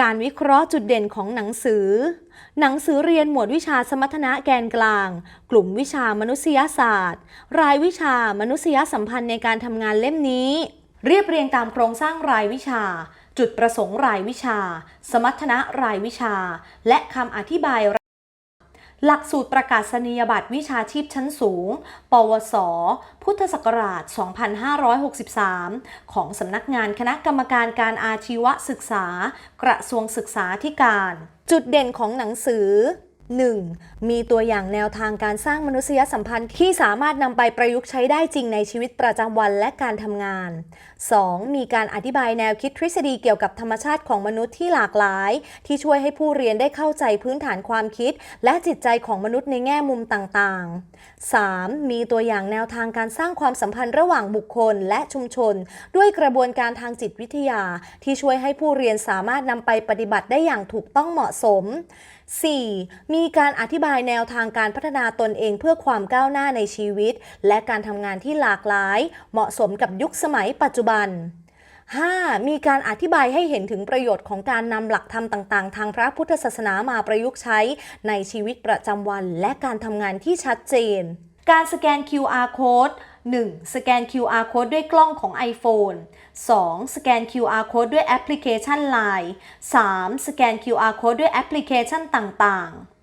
การวิเคราะห์จุดเด่นของหนังสือ หนังสือเรียนหมวดวิชาสมรรถนะแกนกลาง กลุ่มวิชามนุษยศาสตร์ รายวิชามนุษยสัมพันธ์ในการทำงานเล่มนี้ เรียบเรียงตามโครงสร้างรายวิชา จุดประสงค์รายวิชา สมรรถนะรายวิชา และคำอธิบาย หลักสูตรประกาศนียบัตรวิชาชีพชั้นสูง ปวส พุทธศักราช 2563 ของสำนักงานคณะกรรมการการอาชีวศึกษา กระทรวงศึกษาธิการ จุดเด่นของหนังสือ 1. มีตัวอย่างแนวทางการสร้างมนุษยสัมพันธ์ที่สามารถนำไปประยุกต์ใช้ได้จริงในชีวิตประจำวันและการทำงาน 2. มีการอธิบายแนวคิดทฤษฎีเกี่ยวกับธรรมชาติของมนุษย์ที่หลากหลาย ที่ช่วยให้ผู้เรียนได้เข้าใจพื้นฐานความคิด และจิตใจของมนุษย์ในแง่มุมต่างๆ 3. มีตัวอย่างแนวทางการสร้างความสัมพันธ์ระหว่างบุคคลและชุมชน ด้วยกระบวนการทางจิตวิทยา ที่ช่วยให้ผู้เรียนสามารถนำไปปฏิบัติได้อย่างถูกต้องเหมาะสม 4. มีการอธิบายแนวทางการพัฒนาตนเองเพื่อความก้าวหน้าในชีวิต และการทำงานที่หลากหลาย เหมาะสมกับยุคสมัยปัจจุบัน 5. มีการอธิบายให้เห็นถึงประโยชน์ของการนำหลักธรรมต่าง ๆ ทางพระพุทธศาสนามาประยุกต์ใช้ในชีวิตประจำวัน และการทำงานที่ชัดเจน การสแกน QR code 1. สแกน QR code ด้วยกล้องของ iPhone 2. สแกน QR code ด้วยแอปพลิเคชัน Line 3. สแกน QR code ด้วยแอปพลิเคชันต่าง ๆ